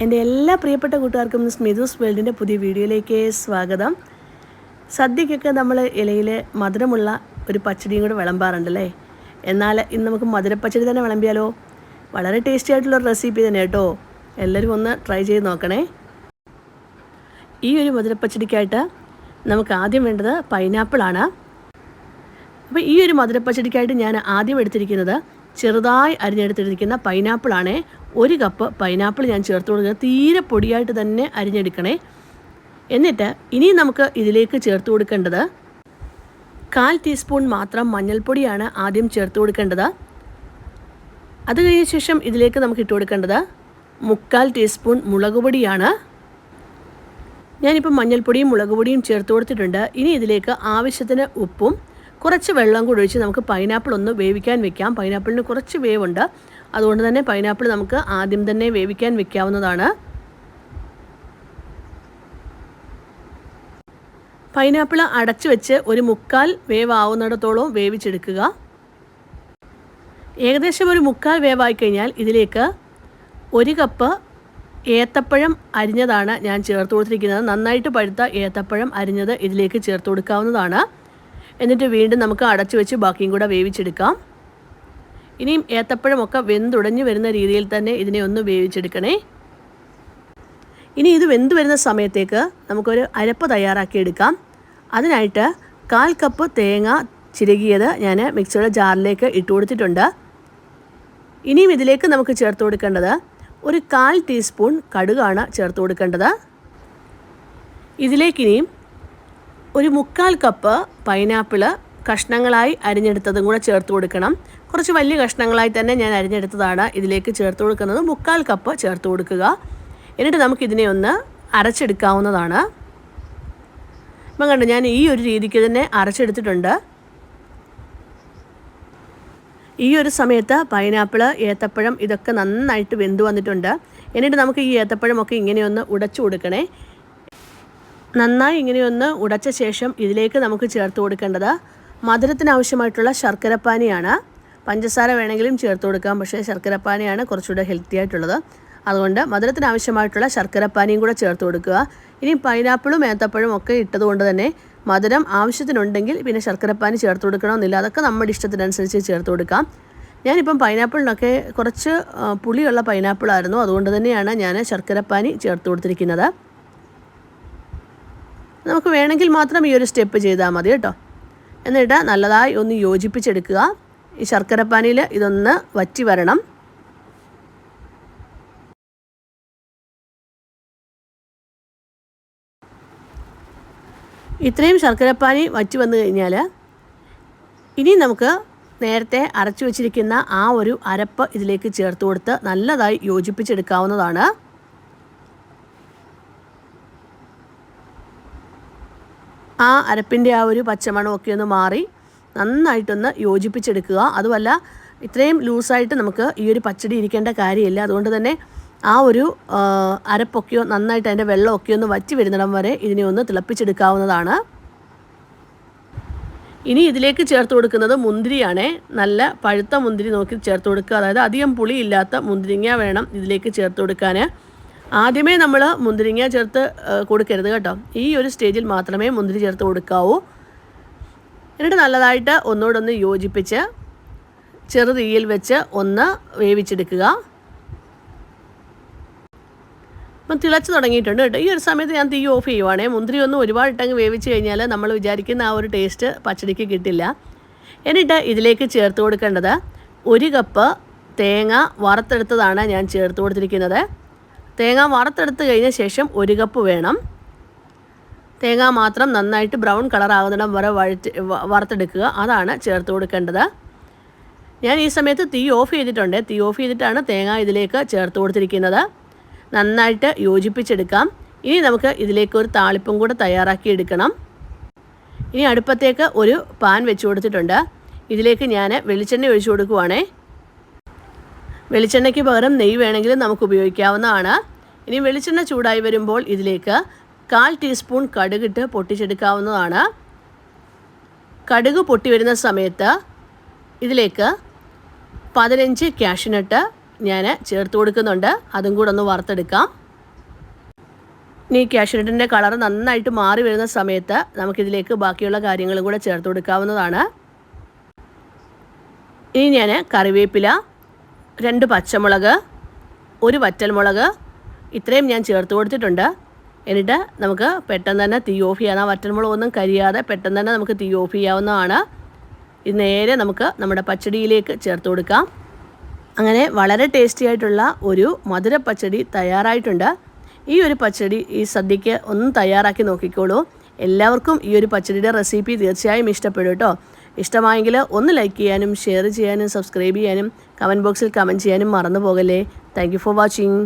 എന്റെ എല്ലാ പ്രിയപ്പെട്ട കൂട്ടുകാർക്കും സ്മിതൂസ് വേൾഡിന്റെ പുതിയ വീഡിയോയിലേക്ക് സ്വാഗതം. സദ്യക്കൊക്കെ നമ്മൾ ഇലയിൽ മധുരമുള്ള ഒരു പച്ചടിയും കൂടെ വിളമ്പാറുണ്ടല്ലേ? എന്നാൽ ഇന്ന് നമുക്ക് മധുരപ്പച്ചടി തന്നെ വിളമ്പിയാലോ? വളരെ ടേസ്റ്റി ആയിട്ടുള്ള റെസിപ്പി തന്നെ കേട്ടോ. എല്ലാവരും ഒന്ന് ട്രൈ ചെയ്ത് നോക്കണേ. ഈ ഒരു മധുരപ്പച്ചടിക്കായിട്ട് നമുക്ക് ആദ്യം വേണ്ടത് പൈനാപ്പിളാണ് അപ്പോൾ ഈ ഒരു മധുരപ്പച്ചടിക്കായിട്ട് ഞാൻ ആദ്യം എടുത്തിരിക്കുന്നത് ചെറുതായി അരിഞ്ഞെടുത്തിരിക്കുന്ന പൈനാപ്പിളാണ് ഒരു കപ്പ് പൈനാപ്പിൾ ഞാൻ ചേർത്ത് കൊടുക്കുക തീരെ പൊടിയായിട്ട് തന്നെ അരിഞ്ഞെടുക്കണേ. എന്നിട്ട് ഇനി നമുക്ക് ഇതിലേക്ക് ചേർത്ത് കൊടുക്കേണ്ടത് കാൽ ടീസ്പൂൺ മാത്രം മഞ്ഞൾപ്പൊടിയാണ് ആദ്യം ചേർത്ത് കൊടുക്കേണ്ടത്. അത് കഴിഞ്ഞ ശേഷം ഇതിലേക്ക് നമുക്ക് ഇട്ട് കൊടുക്കേണ്ടത് മുക്കാൽ ടീസ്പൂൺ മുളക് പൊടിയാണ്. ഞാനിപ്പോൾ മഞ്ഞൾപ്പൊടിയും മുളക് പൊടിയും ചേർത്ത് കൊടുത്തിട്ടുണ്ട്. ഇനി ഇതിലേക്ക് ആവശ്യത്തിന് ഉപ്പും കുറച്ച് വെള്ളം കൂടി ഒഴിച്ച് നമുക്ക് പൈനാപ്പിൾ ഒന്ന് വേവിക്കാൻ വെക്കാം. പൈനാപ്പിളിന് കുറച്ച് വേവുണ്ട്. അതുകൊണ്ട് തന്നെ പൈനാപ്പിൾ നമുക്ക് ആദ്യം തന്നെ വേവിക്കാൻ വെക്കാവുന്നതാണ്. പൈനാപ്പിൾ അടച്ചു വെച്ച് ഒരു മുക്കാൽ വേവാവുന്നിടത്തോളം വേവിച്ചെടുക്കുക. ഏകദേശം ഒരു മുക്കാൽ വേവായി കഴിഞ്ഞാൽ ഇതിലേക്ക് ഒരു കപ്പ് ഏത്തപ്പഴം അരിഞ്ഞതാണ് ഞാൻ ചേർത്ത് കൊടുത്തിരിക്കുന്നത്. നന്നായിട്ട് പഴുത്ത ഏത്തപ്പഴം അരിഞ്ഞത് ഇതിലേക്ക് ചേർത്ത് കൊടുക്കാവുന്നതാണ്. എന്നിട്ട് വീണ്ടും നമുക്ക് അടച്ചു വെച്ച് ബാക്കിയും കൂടെ വേവിച്ചെടുക്കാം. ഇനിയും ഏത്തപ്പഴമൊക്കെ വെന്തുടഞ്ഞു വരുന്ന രീതിയിൽ തന്നെ ഇതിനെ ഒന്ന് വേവിച്ചെടുക്കണേ. ഇനി ഇത് വെന്ത് വരുന്ന സമയത്തേക്ക് നമുക്കൊരു അരപ്പ് തയ്യാറാക്കി എടുക്കാം. അതിനായിട്ട് കാൽ കപ്പ് തേങ്ങ ചിരകിയത് ഞാൻ മിക്സിയുടെ ജാറിലേക്ക് ഇട്ട് കൊടുത്തിട്ടുണ്ട്. ഇനിയും ഇതിലേക്ക് നമുക്ക് ചേർത്ത് കൊടുക്കേണ്ടത് ഒരു കാൽ ടീസ്പൂൺ കടുകാണ് ചേർത്ത് കൊടുക്കേണ്ടത്. ഇതിലേക്കിനിയും ഒരു മുക്കാൽ കപ്പ് പൈനാപ്പിൾ കഷ്ണങ്ങളായി അരിഞ്ഞെടുത്തതും കൂടെ ചേർത്ത് കൊടുക്കണം. കുറച്ച് വലിയ കഷ്ണങ്ങളായി തന്നെ ഞാൻ അരിഞ്ഞെടുത്തതാണ്. ഇതിലേക്ക് ചേർത്ത് കൊടുക്കുന്നത് മുക്കാൽ കപ്പ് ചേർത്ത് കൊടുക്കുക. എന്നിട്ട് നമുക്കിതിനെ ഒന്ന് അരച്ചെടുക്കാവുന്നതാണ്. ഇപ്പം കണ്ടു ഞാൻ ഈ ഒരു രീതിക്ക് തന്നെ അരച്ചെടുത്തിട്ടുണ്ട്. ഈ ഒരു സമയത്ത് പൈനാപ്പിൾ ഏത്തപ്പഴം ഇതൊക്കെ നന്നായിട്ട് വെന്ത് വന്നിട്ടുണ്ട്. എന്നിട്ട് നമുക്ക് ഈ ഏത്തപ്പഴമൊക്കെ ഇങ്ങനെയൊന്ന് ഉടച്ചു കൊടുക്കണേ. നന്നായി ഇങ്ങനെയൊന്ന് ഉടച്ച ശേഷം ഇതിലേക്ക് നമുക്ക് ചേർത്ത് കൊടുക്കേണ്ടത് മധുരത്തിനാവശ്യമായിട്ടുള്ള ശർക്കരപ്പാനിയാണ്. പഞ്ചസാര വേണമെങ്കിലും ചേർത്ത് കൊടുക്കാം. പക്ഷേ ശർക്കരപ്പാനിയാണ് കുറച്ചുകൂടെ ഹെൽത്തി ആയിട്ടുള്ളത്. അതുകൊണ്ട് മധുരത്തിന് ആവശ്യമായിട്ടുള്ള ശർക്കരപ്പാനിയും കൂടെ ചേർത്ത് കൊടുക്കുക. ഇനി പൈനാപ്പിളും ഏത്തപ്പഴവും ഒക്കെ ഇട്ടതുകൊണ്ട് തന്നെ മധുരം ആവശ്യത്തിനുണ്ടെങ്കിൽ പിന്നെ ശർക്കരപ്പാനി ചേർത്ത് കൊടുക്കണമെന്നില്ല. അതൊക്കെ നമ്മുടെ ഇഷ്ടത്തിനനുസരിച്ച് ചേർത്ത് കൊടുക്കാം. ഞാനിപ്പം പൈനാപ്പിളിനൊക്കെ കുറച്ച് പുളിയുള്ള പൈനാപ്പിളായിരുന്നു അതുകൊണ്ട് തന്നെയാണ് ഞാൻ ശർക്കരപ്പാനി ചേർത്ത് കൊടുത്തിരിക്കുന്നത്. നമുക്ക് വേണമെങ്കിൽ മാത്രം ഈ ഒരു സ്റ്റെപ്പ് ചെയ്താൽ മതി കേട്ടോ. എന്നിട്ട് നല്ലതായി ഒന്ന് യോജിപ്പിച്ചെടുക്കുക. ഈ ശർക്കരപ്പാനിയിൽ ഇതൊന്ന് വറ്റി വരണം. ഇത്രയും ശർക്കരപ്പാനി വറ്റി വന്നു കഴിഞ്ഞാൽ ഇനി നമുക്ക് നേരത്തെ അരച്ചു വച്ചിരിക്കുന്ന ആ ഒരു അരപ്പ് ഇതിലേക്ക് ചേർത്ത് കൊടുത്ത് നല്ലതായി യോജിപ്പിച്ചെടുക്കാവുന്നതാണ്. ആ അരപ്പിന്റെ ആ ഒരു പച്ചമണമൊക്കെ ഒന്ന് മാറി നന്നായിട്ടൊന്ന് യോജിപ്പിച്ചെടുക്കുക. അതുമല്ല ഇത്രയും ലൂസായിട്ട് നമുക്ക് ഈ ഒരു പച്ചടി ഇരിക്കേണ്ട കാര്യമില്ല. അതുകൊണ്ട് തന്നെ ആ ഒരു അരപ്പൊക്കെയോ നന്നായിട്ട് അതിന്റെ വെള്ളമൊക്കെയോ ഒന്ന് വറ്റി വരുന്നിടം വരെ ഇതിനെ ഒന്ന് തിളപ്പിച്ചെടുക്കാവുന്നതാണ്. ഇനി ഇതിലേക്ക് ചേർത്ത് കൊടുക്കുന്നത് മുന്തിരിയാണേ. നല്ല പഴുത്ത മുന്തിരി നോക്കി ചേർത്ത് കൊടുക്കുക. അതായത് അധികം പുളിയില്ലാത്ത മുന്തിരിങ്ങ വേണം ഇതിലേക്ക് ചേർത്ത് കൊടുക്കാൻ ആദ്യമേ നമ്മൾ മുന്തിരിങ്ങ ചേർത്ത് കൊടുക്കരുത് കേട്ടോ. ഈ ഒരു സ്റ്റേജിൽ മാത്രമേ മുന്തിരി ചേർത്ത് കൊടുക്കാവൂ. എന്നിട്ട് നല്ലതായിട്ട് ഒന്നുകൂടൊന്ന് യോജിപ്പിച്ച് ചെറു തീയിൽ വെച്ച് ഒന്ന് വേവിച്ചെടുക്കുക. അപ്പം തിളച്ച് തുടങ്ങിയിട്ടുണ്ട് കേട്ടോ. ഈ ഒരു സമയത്ത് ഞാൻ തീ ഓഫ് ചെയ്യുവാണേ. മുന്തിരി ഒന്ന് ഒന്നും ഒരുപാടിട്ടങ്ങ് വേവിച്ച് കഴിഞ്ഞാൽ നമ്മൾ വിചാരിക്കുന്ന ആ ഒരു ടേസ്റ്റ് പച്ചടിക്ക് കിട്ടില്ല. എന്നിട്ട് ഇതിലേക്ക് ചേർത്ത് കൊടുക്കേണ്ടത് ഒരു കപ്പ് തേങ്ങ വറുത്തെടുത്തതാണ് ഞാൻ ചേർത്ത് കൊടുത്തിരിക്കുന്നത്. തേങ്ങ വറുത്തെടുത്ത് കഴിഞ്ഞ ശേഷം ഒരു കപ്പ് വേണം. തേങ്ങ മാത്രം നന്നായിട്ട് ബ്രൗൺ കളർ ആകുന്നിടം വരെ വഴറ്റ് വറുത്തെടുക്കുക. അതാണ് ചേർത്ത് കൊടുക്കേണ്ടത്. ഞാൻ ഈ സമയത്ത് തീ ഓഫ് ചെയ്തിട്ടുണ്ട്. തീ ഓഫ് ചെയ്തിട്ടാണ് തേങ്ങ ഇതിലേക്ക് ചേർത്ത് കൊടുത്തിരിക്കുന്നത്. നന്നായിട്ട് യോജിപ്പിച്ചെടുക്കാം. ഇനി നമുക്ക് ഇതിലേക്ക് ഒരു താളിപ്പും കൂടെ തയ്യാറാക്കി എടുക്കണം. ഇനി അടുപ്പത്തേക്ക് ഒരു പാൻ വെച്ച് കൊടുത്തിട്ടുണ്ട്. ഇതിലേക്ക് ഞാൻ വെളിച്ചെണ്ണ ഒഴിച്ചു കൊടുക്കുവാണേ. വെളിച്ചെണ്ണയ്ക്ക് പകരം നെയ്യ് വേണമെങ്കിലും നമുക്ക് ഉപയോഗിക്കാവുന്നതാണ്. ഇനി വെളിച്ചെണ്ണ ചൂടായി വരുമ്പോൾ ഇതിലേക്ക് കാൽ ടീസ്പൂൺ കടുകിട്ട് പൊട്ടിച്ചെടുക്കാവുന്നതാണ്. കടുക് പൊട്ടി വരുന്ന സമയത്ത് ഇതിലേക്ക് പതിനഞ്ച് ക്യാഷ്നട്ട് ഞാൻ ചേർത്ത് കൊടുക്കുന്നുണ്ട്. അതും കൂടെ ഒന്ന് വറുത്തെടുക്കാം. ഇനി ക്യാഷിനട്ടിന്റെ കളർ നന്നായിട്ട് മാറി വരുന്ന സമയത്ത് നമുക്കിതിലേക്ക് ബാക്കിയുള്ള കാര്യങ്ങളും കൂടെ ചേർത്ത് കൊടുക്കാവുന്നതാണ്. ഇനി ഞാൻ കറിവേപ്പില രണ്ട് പച്ചമുളക് ഒരു വറ്റൽമുളക് ഇത്രയും ഞാൻ ചേർത്ത് കൊടുത്തിട്ടുണ്ട്. എന്നിട്ട് നമുക്ക് പെട്ടെന്ന് തന്നെ തീ ഓഫ് ചെയ്യാം. ആ വറ്റൻമുളകൊന്നും കരിയാതെ പെട്ടെന്ന് തന്നെ നമുക്ക് തീ ഓഫ് ചെയ്യാവുന്നതാണ്. ഇത് നേരെ നമുക്ക് നമ്മുടെ പച്ചടിയിലേക്ക് ചേർത്ത് കൊടുക്കാം. അങ്ങനെ വളരെ ടേസ്റ്റി ആയിട്ടുള്ള ഒരു മധുര പച്ചടി തയ്യാറായിട്ടുണ്ട്. ഈ ഒരു പച്ചടി ഈ സദ്യക്ക് ഒന്ന് തയ്യാറാക്കി നോക്കിക്കോളൂ. എല്ലാവർക്കും ഈ ഒരു പച്ചടിയുടെ റെസിപ്പി തീർച്ചയായും ഇഷ്ടപ്പെടും കേട്ടോ. ഇഷ്ടമായെങ്കിൽ ഒന്ന് ലൈക്ക് ചെയ്യാനും ഷെയർ ചെയ്യാനും സബ്സ്ക്രൈബ് ചെയ്യാനും കമന്റ് ബോക്സിൽ കമന്റ് ചെയ്യാനും മറന്നു പോകല്ലേ. Thank for watching